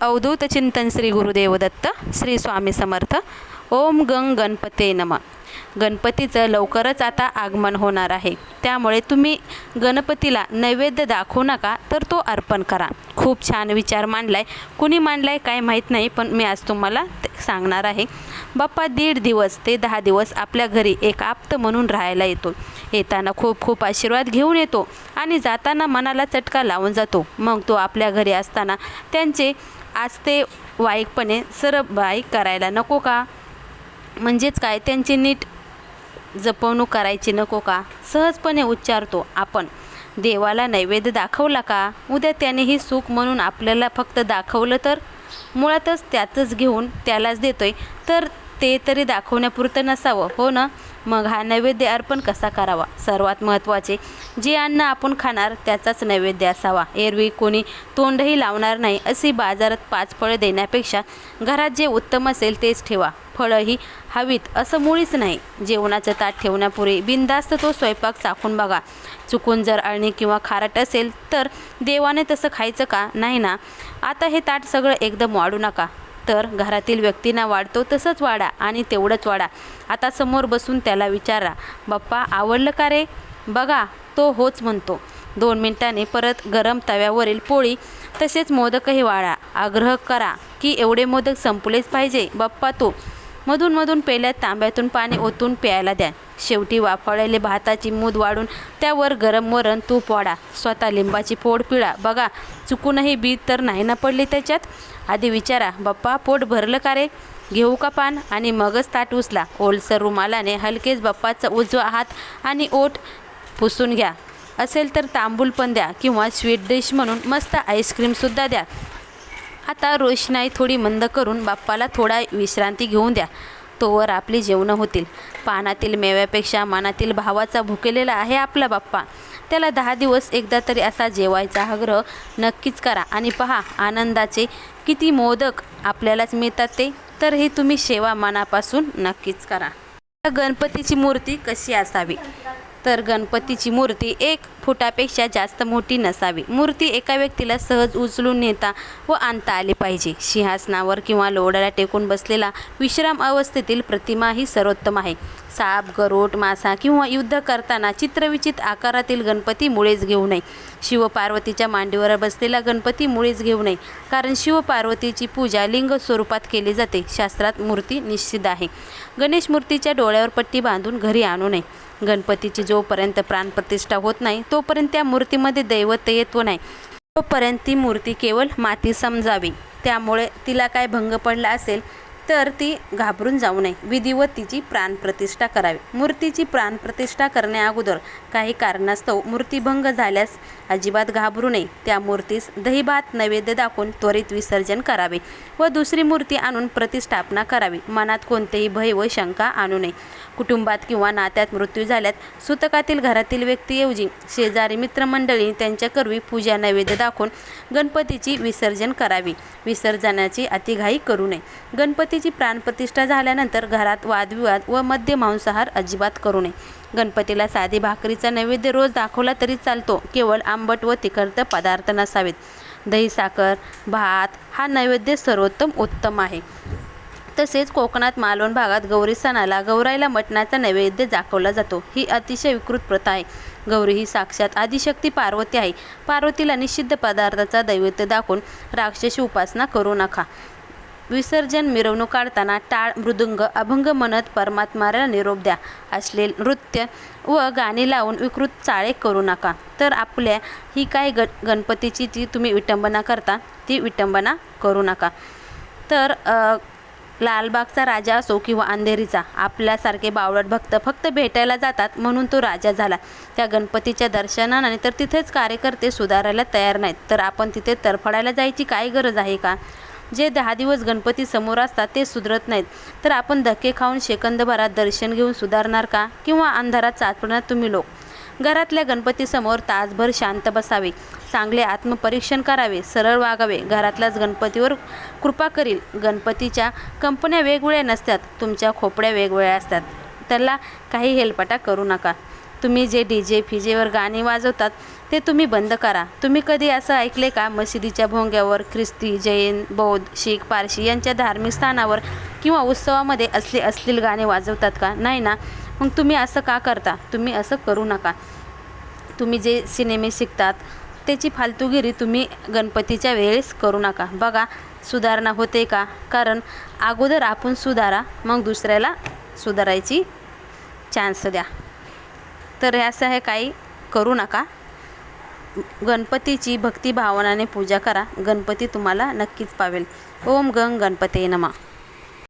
अवधूत चिंतन श्री गुरुदेवदत्त श्री स्वामी समर्थ. ओम गंग गणपते नम. गणपतीचं लवकरच आता आगमन होणार आहे. त्यामुळे तुम्ही गणपतीला नैवेद्य दाखवू नका तर तो अर्पण करा. खूप छान विचार मांडलाय. कुणी मांडलाय काय माहीत नाही पण मी आज तुम्हाला ते सांगणार आहे. बाप्पा दीड दिवस ते दहा दिवस आपल्या घरी एक आप्त म्हणून राहायला येतो. येताना खूप खूप आशीर्वाद घेऊन येतो आणि जाताना मनाला चटका लावून जातो. मग तो आपल्या घरी असताना त्यांचे आज ते वाईकपणे सरबाई करायला नको का? म्हणजेच काय? त्यांची नीट जपवणूक करायची नको का? सहजपणे उच्चारतो आपण. देवाला नैवेद्य दाखवला का? उद्या त्याने ही सुख म्हणून आपल्याला फक्त दाखवलं तर? मुळातच त्यातच घेऊन त्यालाच देतोय. तर ते तरी दाखवण्यापुरतं नसावं हो ना? मग हा नैवेद्य अर्पण कसा करावा? सर्वात महत्त्वाचे जे अन्न आपण खाणार त्याचाच नैवेद्य असावा. एरवी कोणी तोंडही लावणार नाही अशी बाजारात पाच फळं देण्यापेक्षा घरात जे उत्तम असेल तेच ठेवा. फळंही हवीत असं मुळीच नाही. जेवणाचं ताट ठेवण्यापूर्वी बिनधास्त तो स्वयंपाक चाखून बघा. चुकून जर अळणी किंवा खारट असेल तर देवाने तसं खायचं का? नाही ना? आता हे ताट सगळं एकदम वाढू नका. तर घरातील व्यक्तींना वाढतो तसंच वाढा आणि तेवढंच वाढा. आता समोर बसून त्याला विचारा बाप्पा आवडलं का रे? बघा तो होच म्हणतो. दोन मिनिटांनी परत गरम तव्यावरील पोळी तसेच मोदकही वाढा. आग्रह करा की एवढे मोदक संपलेच पाहिजे. बाप्पा तो मधून मधून पेल्या तांब्यातून पाणी ओतून प्यायला द्या. शेवटी वाफळलेले भाताची मूद वाढून त्यावर गरम वरण तूप वाढा. स्वतः लिंबाची फोड पिळा. बघा चुकूनही बीत तर नाही ना पडली त्याच्यात? आधी विचारा बाप्पा पोट भरलं का रे? घेऊ का पान? आणि मगच ताट उचला. ओलसर रुमालाने हलकेच बाप्पाचा उजवा हात आणि ओठ पुसून घ्या. असेल तर तांबूल पण द्या किंवा स्वीट डिश म्हणून मस्त आईस्क्रीमसुद्धा द्या. आता रोषणाई थोडी मंद करून बाप्पाला थोडा विश्रांती घेऊन द्या. तोवर आपली जेवणं होतील. पानातील मेव्यापेक्षा मनातील भावाचा भुकेलेला आहे आपला बाप्पा. त्याला दहा दिवस एकदा तरी असा जेवायचा आग्रह नक्कीच करा आणि पहा आनंदाचे किती मोदक आपल्यालाच मिळतात ते. तर हे तुम्ही सेवा मनापासून नक्कीच करा. गणपतीची मूर्ती कशी असावी? तर गणपतीची मूर्ती एक फुटापेक्षा जास्त मोठी नसावी. मूर्ती एका व्यक्तीला सहज उचलून नेता व आणता आली पाहिजे. सिंहासनावर किंवा लोडाला टेकून बसलेला विश्राम अवस्थेतील प्रतिमा ही सर्वोत्तम आहे. साप गरोट मासा किंवा युद्ध करताना चित्रविचित आकारातील गणपती मुळेच घेऊ नये. शिवपार्वतीच्या मांडीवर बसलेला गणपती मुळेच घेऊ नये कारण शिवपार्वतीची पूजा लिंग स्वरूपात केली जाते. शास्त्रात मूर्ती निश्चित आहे. गणेश मूर्तीच्या डोळ्यावर पट्टी बांधून घरी आणू नये. गणपतीची जोपर्यंत प्राणप्रतिष्ठा होत नाही तोपर्यंत त्या मूर्तीमध्ये दैवत येतो नाही. तोपर्यंत ती मूर्ती केवळ माती समजावी. त्यामुळे तिला काय भंग पडला असेल? तर ती घाबरून जाऊ नये. विधिवत तिची प्राणप्रतिष्ठा करावी. मूर्तीची प्राणप्रतिष्ठा करण्याअगोदर काही कारणास्तव मूर्तीभंग झाल्यास अजिबात घाबरू नये. त्या मूर्तीस दहीभात नैवेद्य दाखवून त्वरित विसर्जन करावे व दुसरी मूर्ती आणून प्रतिष्ठापना करावी. मनात कोणतेही भय व शंका आणू नये. कुटुंबात किंवा नात्यात मृत्यू झाल्यात सुतकातील घरातील व्यक्तीऐवजी शेजारी मित्रमंडळी त्यांच्याकरवी पूजा नैवेद्य दाखवून गणपतीची विसर्जन करावी. विसर्जनाची अतिघाई करू नये. गणपती गणपतीची प्राणप्रतिष्ठा झाल्यानंतर घरात वादविवाद व मद्य मांसाहार अजिबात करू नये. गणपतीला साधी भाकरीचा नैवेद्य रोज दाखवला तरी चालतो. केवळ आंबट व तिखट पदार्थ नसावेत. दही साखर भात हा नैवेद्य सर्वोत्तम उत्तम आहे. तसेच कोकणात मालवण भागात गौरी सणाला गौराईला मटणाचा नैवेद्य दाखवला जातो. ही अतिशय विकृत प्रथा आहे. गौरी ही साक्षात आदिशक्ती पार्वती आहे. पार्वतीला निषिद्ध पदार्थाचा दैवत्य दाखवून राक्षसी उपासना करू नका. विसर्जन मिरवणूक काढताना टाळ मृदुंग अभंग म्हणत परमात्माला निरोप द्या. असले नृत्य व गाणी लावून विकृत चाळे करू नका. तर आपल्या ही काय ग गणपतीची जी तुम्ही विटंबना करता ती विटंबना करू नका. तर लालबागचा राजा असो किंवा अंधेरीचा आपल्यासारखे बावळट भक्त फक्त भेटायला जातात म्हणून तो राजा झाला. त्या गणपतीच्या दर्शनाने तर तिथेच कार्यकर्ते सुधारायला तयार नाहीत. तर आपण तिथे तरफडायला जायची काय गरज आहे का? जे दहा दिवस गणपती समोर असतात ते सुधरत नाहीत. तर आपण धक्के खाऊन शेकंदभरात दर्शन घेऊन सुधारणार का? किंवा अंधारात चाचपणार तुम्ही लोक? घरातल्या गणपतीसमोर तासभर शांत बसावे. चांगले आत्मपरीक्षण करावे. सरळ वागावे. घरातलाच गणपतीवर कृपा करील. गणपतीच्या कंपन्या वेगवेगळ्या नसतात. तुमच्या खोपड्या वेगवेगळ्या असतात. त्याला काही हेलपाटा करू नका. तुम्ही जे डी जे फिजेवर गाणी वाजवतात ते तुम्ही बंद करा. तुम्ही कधी असं ऐकले का? मशिदीच्या भोंग्यावर ख्रिस्ती जैन बौद्ध शीख पारशी यांच्या धार्मिक स्थानावर किंवा उत्सवामध्ये असले अश्लील गाणे वाजवतात का? नाही ना? मग तुम्ही असं का करता? तुम्ही असं करू नका. तुम्ही जे सिनेमे शिकतात त्याची फालतूगिरी तुम्ही गणपतीच्या वेळेस करू नका. बघा सुधारणा होते का? कारण अगोदर आपण सुधारा मग दुसऱ्याला सुधारायची चान्स द्या. तर हे असं हे काही करू नका. गणपतीची भक्तिभावनाने पूजा करा. गणपती तुम्हाला नक्कीच पावेल. ओम गंग गणपते नमा.